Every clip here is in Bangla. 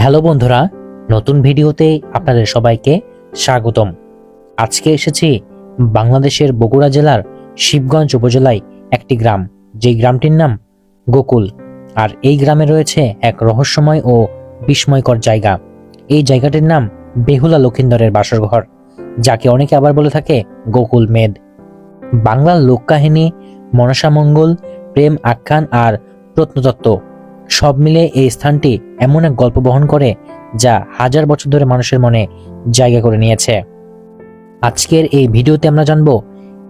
হ্যালো বন্ধুরা, নতুন ভিডিওতে আপনাদের সবাইকে স্বাগতম। আজকে এসেছি বাংলাদেশের বগুড়া জেলার শিবগঞ্জ উপজেলায় একটি গ্রাম। যেই গ্রামটির নাম গোকুল। আর এই গ্রামে রয়েছে এক রহস্যময় ও বিস্ময়কর জায়গা। এই জায়গাটির নাম বেহুলা লক্ষিন্দরের বাসরঘর, যাকে অনেকে আবার বলে থাকে গোকুল মেদ। বাংলার লোককাহিনী মনসামঙ্গল, প্রেম আখ্যান আর প্রত্নতত্ত্ব। সব মিলে এই স্থানটি এমন এক গল্প বহন করে যা হাজার বছর ধরে মানুষের মনে জায়গা করে নিয়েছে। আজকের এই ভিডিওতে আমরা জানব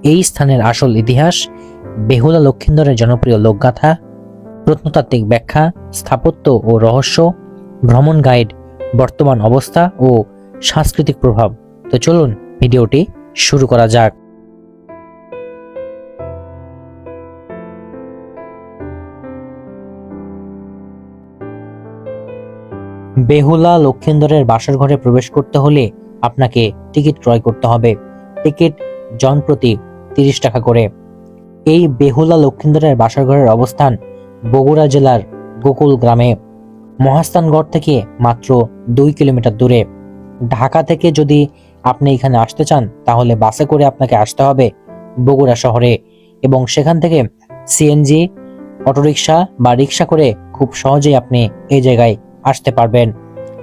এই স্থানের আসল ইতিহাস, বেহুলা লক্ষিন্দরের জনপ্রিয় লোকগাথা, প্রত্নতাত্ত্বিক ব্যাখ্যা, স্থাপত্য ও রহস্য, ভ্রমণ গাইড, বর্তমান অবস্থা ও সাংস্কৃতিক প্রভাব। তো চলুন ভিডিওটি শুরু করা যাক। বেহুলা লক্ষিন্দরের বাসর ঘরে প্রবেশ করতে হলে আপনাকে টিকিট ক্রয় করতে হবে। টিকিট জন প্রতি তিরিশ টাকা করে। এই বেহুলা লক্ষিন্দরের বাসর ঘরের অবস্থান বগুড়া জেলার গোকুল গ্রামে। মহাস্থানগড় থেকে মাত্র দুই কিলোমিটার দূরে। ঢাকা থেকে যদি আপনি এখানে আসতে চান, তাহলে বাসে করে আপনাকে আসতে হবে বগুড়া শহরে এবং সেখান থেকে সিএনজি, অটোরিকশা বা রিক্সা করে খুব সহজেই আপনি এই জায়গায় আসতে পারবেন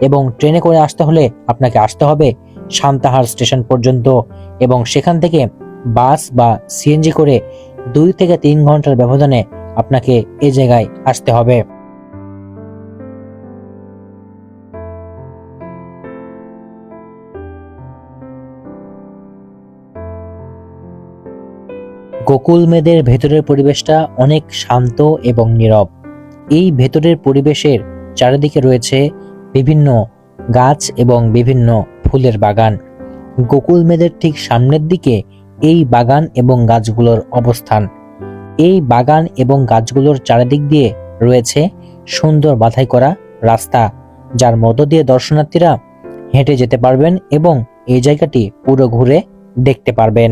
এবং ট্রেনে করে আসতে হলে আপনাকে আসতে হবে সান্তাহার স্টেশন পর্যন্ত এবং সেখান থেকে বাস বা সিএনজি করে দুই থেকে তিন ঘণ্টার ব্যবধানে আপনাকে এ জায়গায় আসতে হবে। গোকুল মেদের ভেতরের পরিবেশটা অনেক শান্ত এবং নীরব। এই ভেতরের পরিবেশের চারিদিকে রয়েছে বিভিন্ন গাছ এবং বিভিন্ন ফুলের বাগান। গোকুল মেদের ঠিক সামনের দিকে এই বাগান এবং গাছগুলোর অবস্থান। এই বাগান এবং গাছগুলোর চারিদিক দিয়ে রয়েছে সুন্দর বাধাই করা রাস্তা, যার মধ্য দিয়ে দর্শনার্থীরা হেঁটে যেতে পারবেন এবং এই জায়গাটি পুরো ঘুরে দেখতে পারবেন।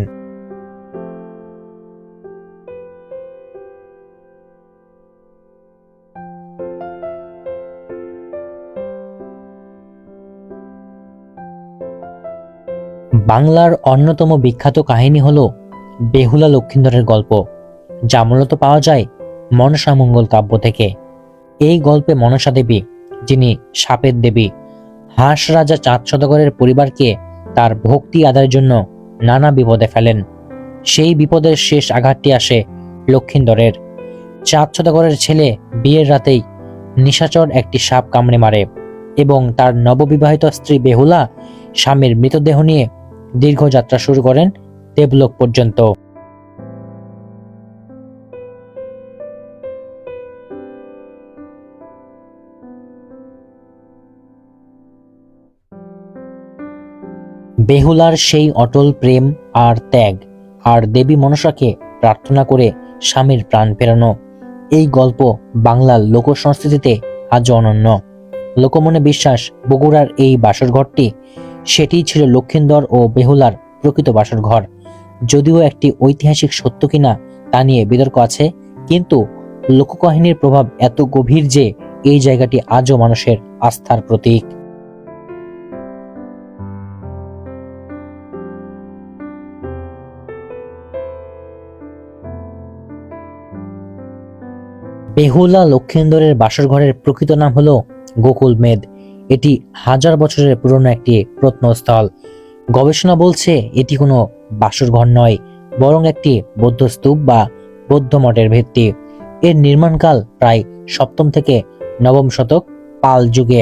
বাংলার অন্যতম বিখ্যাত কাহিনী হল বেহুলা লক্ষিন্দরের গল্প, যা মূলত পাওয়া যায় মনসা মঙ্গল কাব্য থেকে। এই গল্পে মনসা দেবী, যিনি সাপের দেবী, হাঁস রাজা চাঁদ সদাগরের পরিবারকে তার ভক্তি আদায়ের জন্য নানা বিপদে ফেলেন। সেই বিপদের শেষ আঘাতটি আসে লক্ষিন্দরের। চাঁদ সদাগরের ছেলে বিয়ের রাতেই নিশাচর একটি সাপ কামড়ে মারে এবং তার নববিবাহিত স্ত্রী বেহুলা স্বামীর মৃতদেহ নিয়ে দীর্ঘ যাত্রা শুরু করেন দেবলোক পর্যন্ত। বেহুলার সেই অটল প্রেম আর ত্যাগ আর দেবী মনসাকে প্রার্থনা করে স্বামীর প্রাণ ফেরানো। এই গল্প বাংলার লোক সংস্কৃতিতে আজও অনন্য। লোকমনে বিশ্বাস বগুড়ার এই বাসর ঘরটি সেটিই ছিল লক্ষিন্দর ও বেহুলার প্রকৃত বাসর ঘর। যদিও একটি ঐতিহাসিক সত্য কিনা তা নিয়ে বিতর্ক আছে, কিন্তু লোককাহিনীর প্রভাব এত গভীর যে এই জায়গাটি আজও মানুষের আস্থার প্রতীক। বেহুলা লক্ষিন্দরের বাসর ঘরের প্রকৃত নাম হলো গোকুল মেদ। এটি হাজার বছরের পুরনো একটি প্রত্নস্থল। গবেষণা বলছে এটি কোনো বাসর ঘর নয়, বরং একটি বৌদ্ধ স্তূপ বা বৌদ্ধ মঠের ভিত্তি। এর নির্মাণকাল প্রায় সপ্তম থেকে নবম শতক পাল যুগে।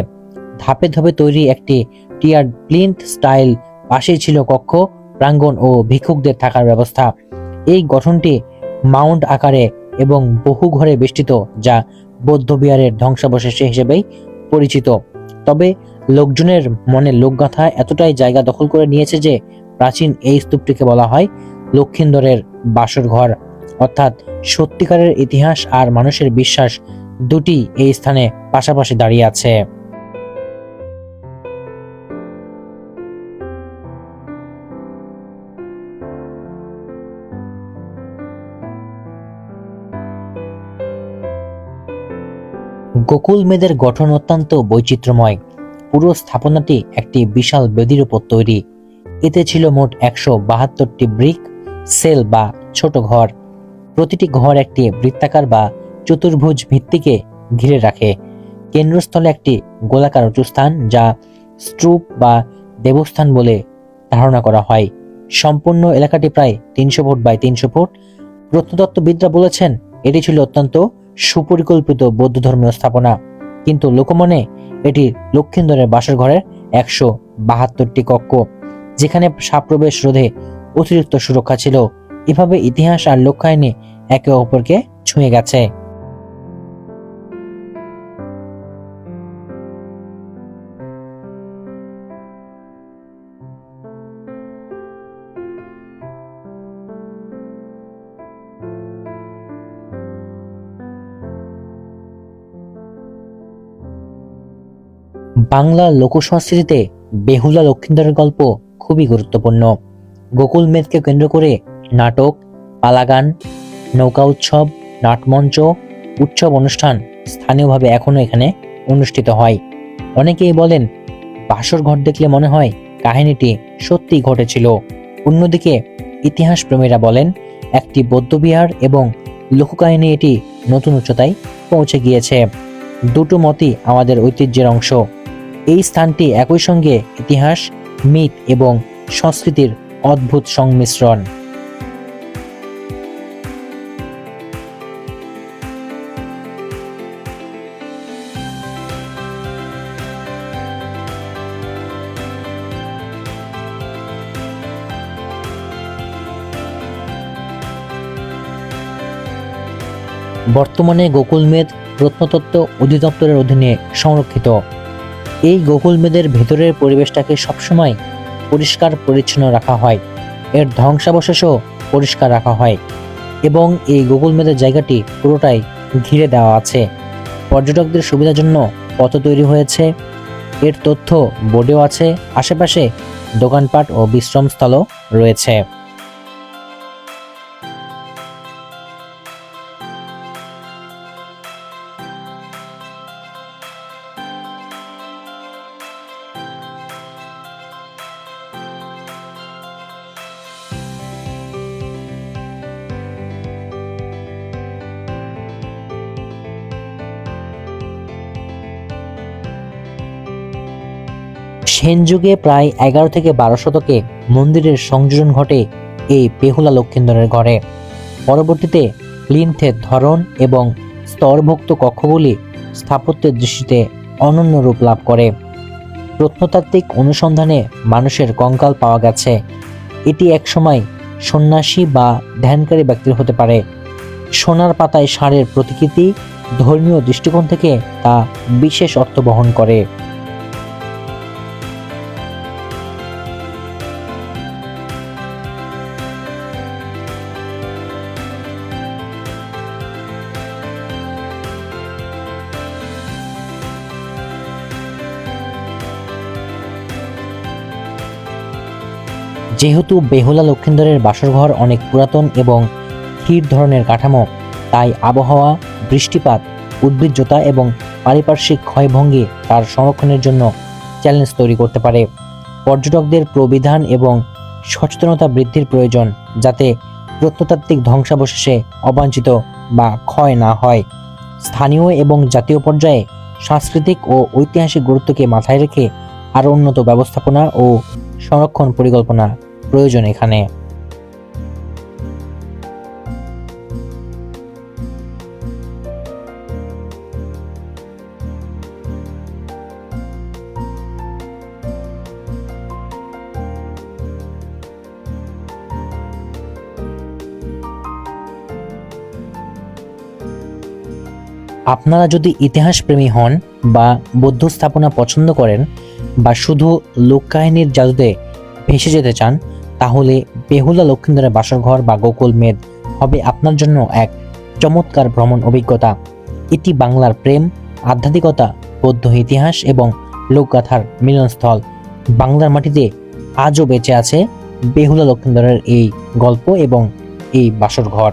ধাপে ধাপে তৈরি একটি টিয়ার প্লিন্থ স্টাইল পাশেই ছিল কক্ষ, প্রাঙ্গণ ও ভিক্ষুকদের থাকার ব্যবস্থা। এই গঠনটি মাউন্ট আকারে এবং বহু ঘরে বেষ্টিত, যা বৌদ্ধ বিহারের ধ্বংসাবশেষ হিসেবেই পরিচিত। তবে লোকজনের মনে লোকগাথা এতটাই জায়গা দখল করে নিয়েছে যে প্রাচীন এই স্তূপটিকে বলা হয় লক্ষিন্দরের বাসর ঘর অর্থাৎ সত্যিকারের ইতিহাস আর মানুষের বিশ্বাস দুটি এই স্থানে পাশাপাশি দাঁড়িয়ে আছে। গোকুল মেদের গঠন অত্যন্ত বৈচিত্র্যময়। পুরো স্থাপনাটি একটি বিশাল বেদির উপর তৈরি। এতে ছিল মোট একশো বাহাত্তরটি ব্রিক, সেল বা ছোট ঘর। প্রতিটি ঘর একটি বৃত্তাকার বা চতুর্ভুজ ভিত্তিকে ঘিরে রাখে। কেন্দ্রস্থলে একটি গোলাকার উঁচু স্থান যা স্ট্রুপ বা দেবস্থান বলে ধারণা করা হয়। সম্পূর্ণ এলাকাটি প্রায় তিনশো ফুট বাই তিনশো ফুট। প্রত্নতত্ত্ববিদরা বলেছেন, এটি ছিল অত্যন্ত সুপরিকল্পিত বৌদ্ধ ধর্মীয় স্থাপনা। কিন্তু লোকমনে এটি লক্ষিন্দরের বাসর ঘরের একশো বাহাত্তরটি কক্ষ, যেখানে সাপ্রবেশ রোধে অতিরিক্ত সুরক্ষা ছিল। এভাবে ইতিহাস আর লক্ষ্যায়নে একে অপরকে ছুঁয়ে গেছে। বাংলা লোকসংস্কৃতিতে বেহুলা লক্ষিন্দরের গল্প খুবই গুরুত্বপূর্ণ। গোকুল মেদকে কেন্দ্র করে নাটক, পালাগান, নৌকা উৎসব, নাটমঞ্চ, উৎসব অনুষ্ঠান স্থানীয়ভাবে এখনও এখানে অনুষ্ঠিত হয়। অনেকেই বলেন, বাসর ঘর দেখলে মনে হয় কাহিনীটি সত্যি ঘটেছিল। অন্যদিকে ইতিহাস প্রেমীরা বলেন, একটি বৌদ্ধবিহার এবং লোককাহিনী এটি নতুন উচ্চতায় পৌঁছে গিয়েছে। দুটো মতই আমাদের ঐতিহ্যের অংশ। এই স্থানটি একই সঙ্গে ইতিহাস, মিথ এবং সংস্কৃতির অদ্ভুত সংমিশ্রণ। বর্তমানে গোকুলমেদ প্রত্নতত্ত্ব অধিদপ্তরের অধীনে সংরক্ষিত। এই গোকুলমেদের ভেতরের পরিবেশটাকে সবসময় পরিষ্কার পরিচ্ছন্ন রাখা হয়। এর ধ্বংসাবশেষও পরিষ্কার রাখা হয় এবং এই গোকুলমেদের জায়গাটি পুরোটাই ঘিরে দেওয়া আছে। পর্যটকদের সুবিধার জন্য পথ তৈরি হয়েছে। এর তথ্য বোর্ডেও আছে। আশেপাশে দোকানপাট ও বিশ্রামস্থলও রয়েছে। সেন যুগে প্রায় এগারো থেকে বারো শতকে মন্দিরের সংযোজন ঘটে এই পেহুলা লক্ষিন্দরের ঘরে। পরবর্তীতে প্লিন্থের ধরন এবং স্তরভুক্ত কক্ষগুলি স্থাপত্যের দৃষ্টিতে অনন্য রূপ লাভ করে। প্রত্নতাত্ত্বিক অনুসন্ধানে মানুষের কঙ্কাল পাওয়া গেছে। এটি একসময় সন্ন্যাসী বা ধ্যানকারী ব্যক্তির হতে পারে। সোনার পাতায় ষাঁড়ের প্রতিকৃতি ধর্মীয় দৃষ্টিকোণ থেকে তা বিশেষ অর্থ বহন করে। যেহেতু বেহুলা লক্ষিন্দরের বাসরঘর অনেক পুরাতন এবং স্থির ধরনের কাঠামো, তাই আবহাওয়া, বৃষ্টিপাত, উদ্ভিজ্জতা এবং পারিপার্শ্বিক ক্ষয়ভঙ্গি তার সংরক্ষণের জন্য চ্যালেঞ্জ তৈরি করতে পারে। পর্যটকদের প্রবিধান এবং সচেতনতা বৃদ্ধির প্রয়োজন যাতে প্রত্নতাত্ত্বিক ধ্বংসাবশেষে অবাঞ্ছিত বা ক্ষয় না হয়। স্থানীয় এবং জাতীয় পর্যায়ে সাংস্কৃতিক ও ঐতিহাসিক গুরুত্বকে মাথায় রেখে আরও উন্নত ব্যবস্থাপনা ও সংরক্ষণ পরিকল্পনা প্রয়োজন এখানে। আপনারা যদি ইতিহাস প্রেমী হন বা বৌদ্ধ স্থাপনা পছন্দ করেন বা শুধু লোককাহিনীর জাদুতে ভেসে যেতে চান তাহলে বেহুলা লক্ষ্মীন্দরের বাসরঘর বা গোকুল মেদ হবে আপনার জন্য এক চমৎকার ভ্রমণ অভিজ্ঞতা। এটি বাংলার প্রেম, আধ্যাত্মিকতা, বৌদ্ধ ইতিহাস এবং লোকগাথার মিলনস্থল। বাংলার মাটিতে আজও বেঁচে আছে বেহুলা লক্ষ্মীন্দরের এই গল্প এবং এই বাসর ঘর